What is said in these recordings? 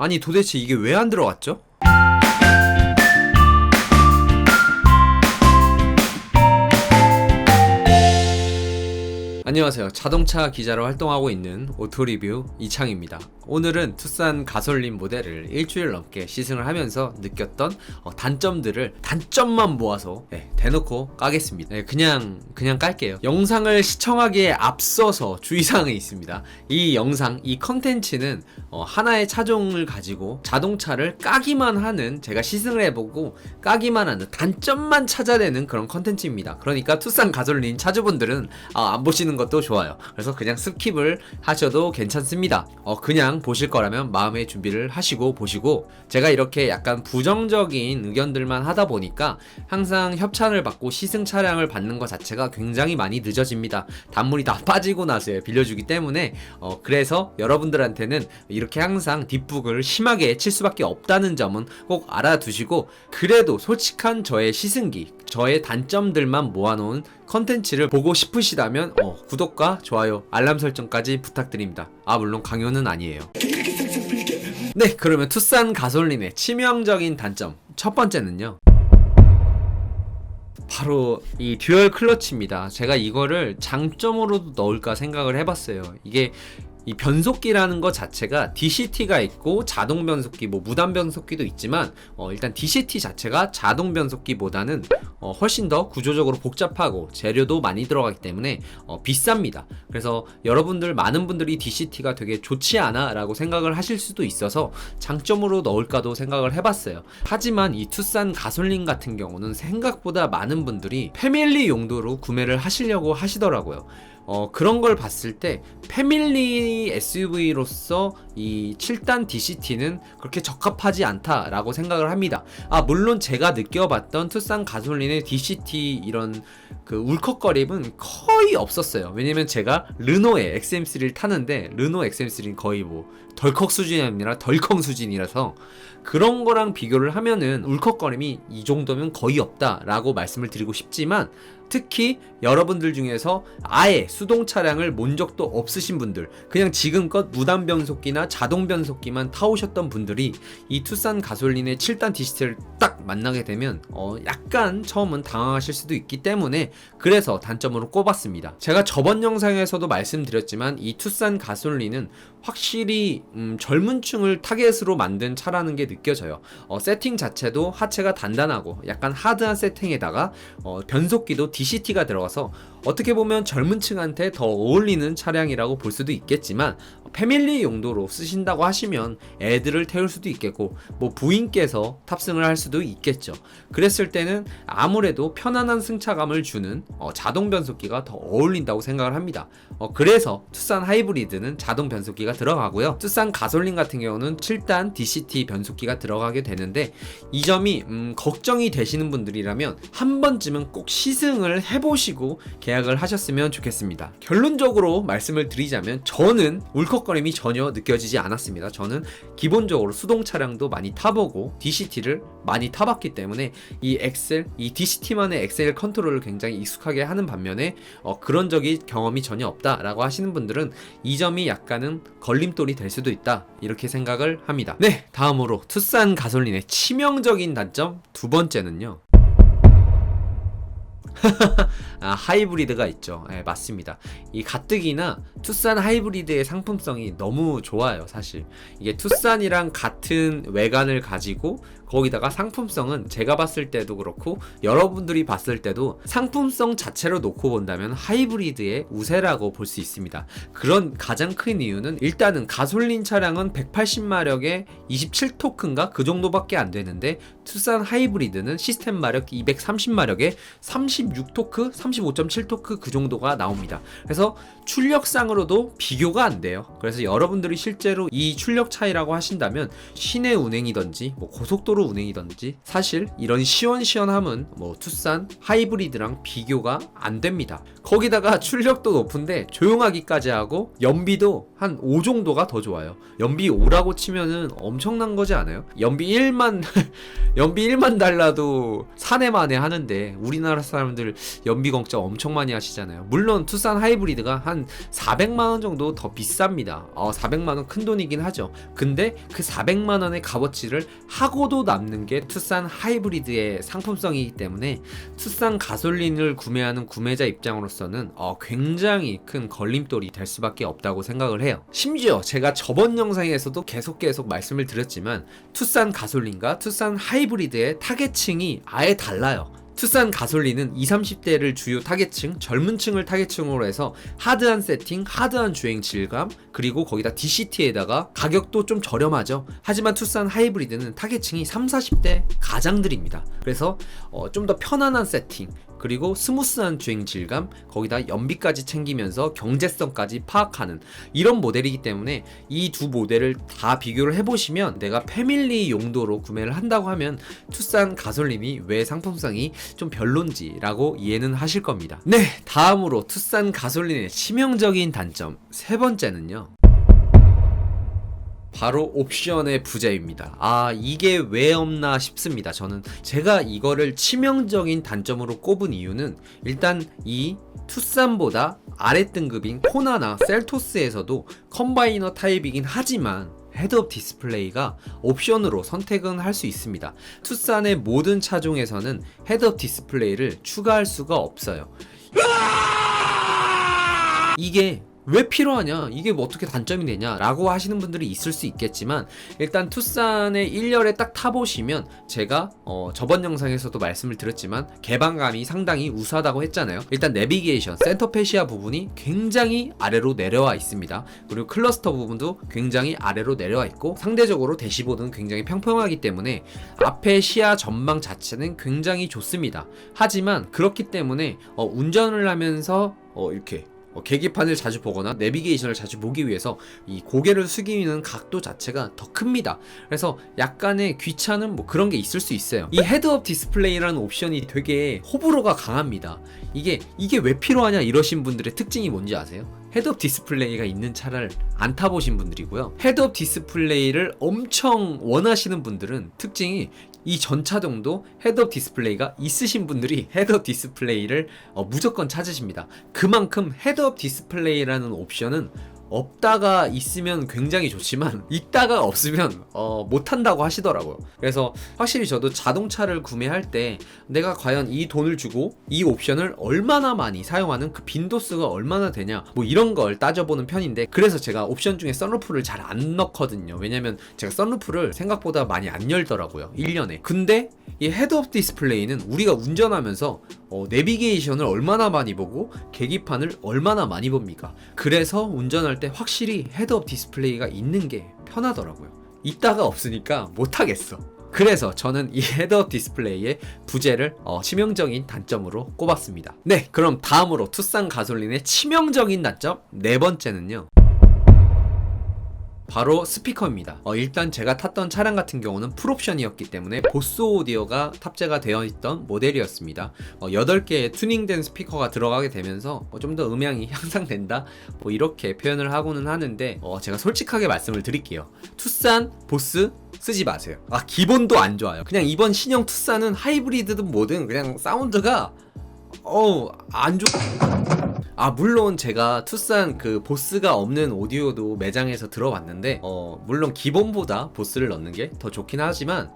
아니 도대체 이게 왜 안 들어갔죠? 안녕하세요. 자동차 기자로 활동하고 있는 오토리뷰 이창입니다. 오늘은 투싼 가솔린 모델을 일주일 넘게 시승을 하면서 느꼈던 어, 단점들을 단점만 모아서 네, 대놓고 까겠습니다. 네, 그냥 그냥 깔게요. 영상을 시청하기에 앞서서 주의사항이 있습니다. 이 영상, 이 컨텐츠는 어, 하나의 차종을 가지고 자동차를 까기만 하는 제가 시승을 해보고 까기만 하는 단점만 찾아내는 그런 컨텐츠입니다. 그러니까 투싼 가솔린 차주분들은 아, 안 보시는 것도 좋아요. 그래서 그냥 스킵을 하셔도 괜찮습니다. 어, 그냥 보실 거라면 마음의 준비를 하시고 보시고 제가 이렇게 약간 부정적인 의견들만 하다 보니까 항상 협찬을 받고 시승 차량을 받는 것 자체가 굉장히 많이 늦어집니다. 단물이 다 빠지고 나서야 빌려주기 때문에 어, 그래서 여러분들한테는 이렇게 항상 뒷북을 심하게 칠 수밖에 없다는 점은 꼭 알아두시고 그래도 솔직한 저의 시승기 저의 단점들만 모아놓은 컨텐츠를 보고 싶으시다면 어, 구독과 좋아요 알람 설정까지 부탁드립니다 아 물론 강요는 아니에요 네 그러면 투싼 가솔린의 치명적인 단점 첫 번째는요 바로 이 듀얼 클러치입니다. 제가 이거를 장점으로도 넣을까 생각을 해봤어요. 이게 이 변속기라는 것 자체가 DCT가 있고 자동 변속기, 뭐 무단 변속기도 있지만 어, 일단 DCT 자체가 자동 변속기보다는 어, 훨씬 더 구조적으로 복잡하고 재료도 많이 들어가기 때문에 어, 비쌉니다. 그래서 여러분들 많은 분들이 DCT가 되게 좋지 않아라고 생각을 하실 수도 있어서 장점으로 넣을까도 생각을 해봤어요. 하지만 이 투싼 가솔린 같은 경우는 생각보다 많은 분들이 패밀리 용도로 구매를 하시려고 하시더라고요. 어, 그런 걸 봤을 때 패밀리 SUV로서 이 7단 DCT는 그렇게 적합하지 않다라고 생각을 합니다. 아, 물론 제가 느껴봤던 투싼 가솔린의 DCT 이런 그 울컥거림은 거의 없었어요. 왜냐면 제가 르노의 XM3를 타는데 르노 XM3는 거의 뭐 덜컥 수준이 아니라 덜컹 수준이라서 그런 거랑 비교를 하면은 울컥거림이 이 정도면 거의 없다라고 말씀을 드리고 싶지만 특히 여러분들 중에서 아예 수동 차량을 몬 적도 없으신 분들, 그냥 지금껏 무단 변속기나 자동 변속기만 타오셨던 분들이 이 투싼 가솔린의 7단 디지털을 딱 만나게 되면 어 약간 처음은 당황하실 수도 있기 때문에 그래서 단점으로 꼽았습니다. 제가 저번 영상에서도 말씀드렸지만 이 투싼 가솔린은 확실히 음, 젊은 층을 타겟으로 만든 차라는 게 느껴져요. 어, 세팅 자체도 하체가 단단하고 약간 하드한 세팅에다가 어, 변속기도 DCT가 들어가서 어떻게 보면 젊은 층한테 더 어울리는 차량이라고 볼 수도 있겠지만 패밀리 용도로 쓰신다고 하시면 애들을 태울 수도 있겠고 뭐 부인께서 탑승을 할 수도 있겠죠. 그랬을 때는 아무래도 편안한 승차감을 주는 어, 자동 변속기가 더 어울린다고 생각을 합니다. 어, 그래서 투싼 하이브리드는 자동 변속기가 들어가고요. 투싼 가솔린 같은 경우는 7단 DCT 변속기가 들어가게 되는데 이 점이 음, 걱정이 되시는 분들이라면 한 번쯤은 꼭 시승을 해보시고 계약을 하셨으면 좋겠습니다. 결론적으로 말씀을 드리자면 저는 울컥거림이 전혀 느껴지지 않았습니다. 저는 기본적으로 수동 차량도 많이 타보고 DCT를 많이 타봤기 때문에 이 엑셀, 이 DCT만의 엑셀 컨트롤을 굉장히 익숙하게 하는 반면에 어, 그런 적이 경험이 전혀 없다라고 하시는 분들은 이 점이 약간은 걸림돌이 될 수도 있다 이렇게 생각을 합니다. 네, 다음으로 투싼 가솔린의 치명적인 단점 두 번째는요. 아, 하이브리드가 있죠. 네, 맞습니다. 이 가뜩이나 투싼 하이브리드의 상품성이 너무 좋아요, 사실. 이게 투싼이랑 같은 외관을 가지고 거기다가 상품성은 제가 봤을 때도 그렇고 여러분들이 봤을 때도 상품성 자체로 놓고 본다면 하이브리드의 우세라고 볼 수 있습니다. 그런 가장 큰 이유는 일단은 가솔린 차량은 180마력에 27토크인가 그 정도밖에 안 되는데 투싼 하이브리드는 시스템 마력 230마력에 36토크, 35.7토크 그 정도가 나옵니다. 그래서 출력상으로도 비교가 안 돼요. 그래서 여러분들이 실제로 이 출력 차이라고 하신다면 시내 운행이든지 뭐 고속도로 고속도로 운행이든지 사실 이런 시원시원함은 뭐 투싼 하이브리드랑 비교가 안 됩니다. 거기다가 출력도 높은데 조용하기까지 하고 연비도 한 5 정도가 더 좋아요. 연비 5라고 치면은 엄청난 거지 않아요? 연비 1만 연비 1만 달라도 사내만에 하는데 우리나라 사람들 연비 걱정 엄청 많이 하시잖아요. 물론 투싼 하이브리드가 한 400만 원 정도 더 비쌉니다. 어, 400만 원 큰 돈이긴 하죠. 근데 그 400만 원의 값어치를 하고도 남는 게 투싼 하이브리드의 상품성이기 때문에 투싼 가솔린을 구매하는 구매자 입장으로서는 어, 굉장히 큰 걸림돌이 될 수밖에 없다고 생각을 해요. 심지어 제가 저번 영상에서도 계속 계속 말씀을 드렸지만 투싼 가솔린과 투싼 하이브리드의 타겟층이 아예 달라요. 투싼 가솔린은 20, 30대를 주요 타겟층, 젊은 층을 타겟층으로 해서 하드한 세팅, 하드한 주행 질감, 그리고 거기다 DCT에다가 가격도 좀 저렴하죠. 하지만 투싼 하이브리드는 타겟층이 3, 40대 가장들입니다. 그래서 어, 좀 더 편안한 세팅, 그리고 스무스한 주행 질감, 거기다 연비까지 챙기면서 경제성까지 파악하는 이런 모델이기 때문에 이 두 모델을 다 비교를 해보시면 내가 패밀리 용도로 구매를 한다고 하면 투싼 가솔린이 왜 상품성이 좀 별론지라고 이해는 하실 겁니다. 네, 다음으로 투싼 가솔린의 치명적인 단점 세 번째는요. 바로 옵션의 부재입니다. 아, 이게 왜 없나 싶습니다. 저는 제가 이거를 치명적인 단점으로 꼽은 이유는 일단 이 투싼보다 아래 등급인 코나나 셀토스에서도 컴바이너 타입이긴 하지만 헤드업 디스플레이가 옵션으로 선택은 할 수 있습니다. 투싼의 모든 차종에서는 헤드업 디스플레이를 추가할 수가 없어요. 이게 왜 필요하냐? 이게 뭐 어떻게 단점이 되냐? 라고 하시는 분들이 있을 수 있겠지만 일단 투싼의 1열에 딱 타보시면 제가 어, 저번 영상에서도 말씀을 드렸지만 개방감이 상당히 우수하다고 했잖아요. 일단 내비게이션, 센터페시아 부분이 굉장히 아래로 내려와 있습니다. 그리고 클러스터 부분도 굉장히 아래로 내려와 있고 상대적으로 대시보드는 굉장히 평평하기 때문에 앞에 시야 전망 자체는 굉장히 좋습니다. 하지만 그렇기 때문에 어, 운전을 하면서 어, 이렇게 어, 계기판을 자주 보거나 내비게이션을 자주 보기 위해서 이 고개를 숙이는 각도 자체가 더 큽니다. 그래서 약간의 귀찮은 뭐 그런 게 있을 수 있어요. 이 헤드업 디스플레이라는 옵션이 되게 호불호가 강합니다. 이게 이게 왜 필요하냐 이러신 분들의 특징이 뭔지 아세요? 헤드업 디스플레이가 있는 차를 안 타보신 분들이고요. 헤드업 디스플레이를 엄청 원하시는 분들은 특징이 이 전차종도 헤드업 디스플레이가 있으신 분들이 헤드업 디스플레이를 어, 무조건 찾으십니다. 그만큼 헤드업 디스플레이라는 옵션은 없다가 있으면 굉장히 좋지만 있다가 없으면 어, 못한다고 하시더라고요. 그래서 확실히 저도 자동차를 구매할 때 내가 과연 이 돈을 주고 이 옵션을 얼마나 많이 사용하는 그 빈도수가 얼마나 되냐 뭐 이런 걸 따져보는 편인데 그래서 제가 옵션 중에 썬루프를 잘 안 넣거든요. 왜냐면 제가 썬루프를 생각보다 많이 안 열더라고요. 1년에. 근데 이 헤드업 디스플레이는 우리가 운전하면서 어, 내비게이션을 얼마나 많이 보고 계기판을 얼마나 많이 봅니까? 그래서 운전할 때 확실히 헤드업 디스플레이가 있는 게 편하더라고요. 있다가 없으니까 못하겠어. 그래서 저는 이 헤드업 디스플레이의 부재를 어, 치명적인 단점으로 꼽았습니다. 네, 그럼 다음으로 투싼 가솔린의 치명적인 단점 네 번째는요. 바로 스피커입니다. 어, 일단 제가 탔던 차량 같은 경우는 풀옵션이었기 때문에 보스 오디오가 탑재가 되어 있던 모델이었습니다. 어, 8개의 튜닝된 스피커가 들어가게 되면서 어, 좀 더 음향이 향상된다? 뭐 이렇게 표현을 하고는 하는데 어, 제가 솔직하게 말씀을 드릴게요. 투싼, 보스 쓰지 마세요. 아 기본도 안 좋아요. 그냥 이번 신형 투싼은 하이브리드든 뭐든 그냥 사운드가 어우 안 좋. 아 물론 제가 투싼 그 보스가 없는 오디오도 매장에서 들어봤는데 어 물론 기본보다 보스를 넣는 게 더 좋긴 하지만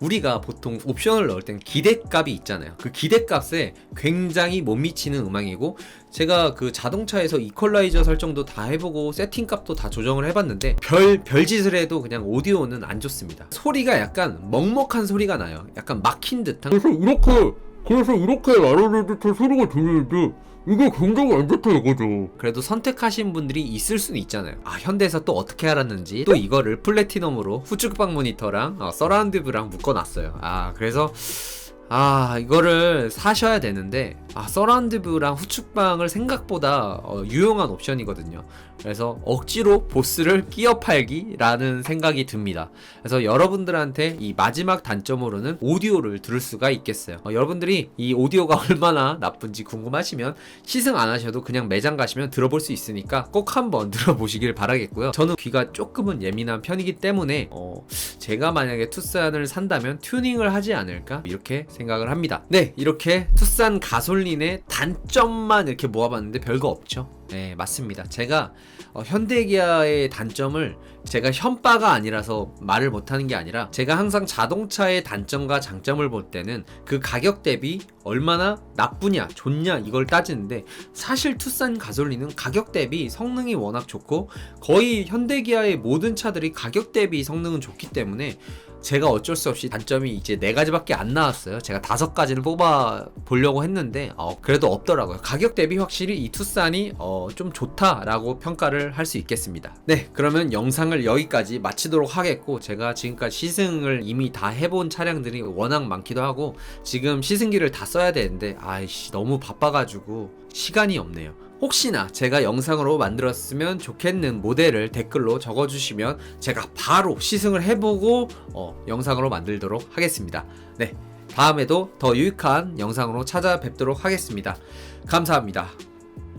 우리가 보통 옵션을 넣을 땐 기대값이 있잖아요. 그 기대값에 굉장히 못 미치는 음악이고 제가 그 자동차에서 이퀄라이저 설정도 다 해보고 세팅값도 다 조정을 해봤는데 별 별짓을 해도 그냥 오디오는 안 좋습니다. 소리가 약간 먹먹한 소리가 나요. 약간 막힌 듯한. 그래서 이렇게 그래서 이렇게 말하는 듯한 소리가 들리는데 이게 굉장히 안 좋다 이거죠. 그래도 선택하신 분들이 있을 수는 있잖아요. 아 현대에서 또 어떻게 알았는지 또 이거를 플래티넘으로 후측방 모니터랑 어, 서라운드 뷰랑 묶어놨어요. 아 그래서 아 이거를 사셔야 되는데 아 서라운드뷰랑 후축방을 생각보다 어, 유용한 옵션이거든요. 그래서 억지로 보스를 끼어 팔기 라는 생각이 듭니다. 그래서 여러분들한테 이 마지막 단점으로는 오디오를 들을 수가 있겠어요. 어, 여러분들이 이 오디오가 얼마나 나쁜지 궁금하시면 시승 안 하셔도 그냥 매장 가시면 들어볼 수 있으니까 꼭 한번 들어보시길 바라겠고요. 저는 귀가 조금은 예민한 편이기 때문에 어, 제가 만약에 투싼을 산다면 튜닝을 하지 않을까? 이렇게 생각을 합니다. 네, 이렇게 투싼 가솔린의 단점만 이렇게 모아봤는데 별거 없죠. 네, 맞습니다. 제가 어, 현대기아의 단점을 제가 현빠가 아니라서 말을 못하는 게 아니라 제가 항상 자동차의 단점과 장점을 볼 때는 그 가격 대비 얼마나 나쁘냐 좋냐 이걸 따지는데 사실 투싼 가솔린은 가격 대비 성능이 워낙 좋고 거의 현대기아의 모든 차들이 가격 대비 성능은 좋기 때문에 제가 어쩔 수 없이 단점이 이제 네 가지밖에 안 나왔어요. 제가 다섯 가지를 뽑아 보려고 했는데 어, 그래도 없더라고요. 가격 대비 확실히 이 투싼이 어, 좀 좋다라고 평가를 할 수 있겠습니다. 네, 그러면 영상을 여기까지 마치도록 하겠고 제가 지금까지 시승을 이미 다 해본 차량들이 워낙 많기도 하고 지금 시승기를 다 써야 되는데 아이씨 너무 바빠가지고 시간이 없네요. 혹시나 제가 영상으로 만들었으면 좋겠는 모델을 댓글로 적어주시면 제가 바로 시승을 해보고 어, 영상으로 만들도록 하겠습니다. 네, 다음에도 더 유익한 영상으로 찾아뵙도록 하겠습니다. 감사합니다.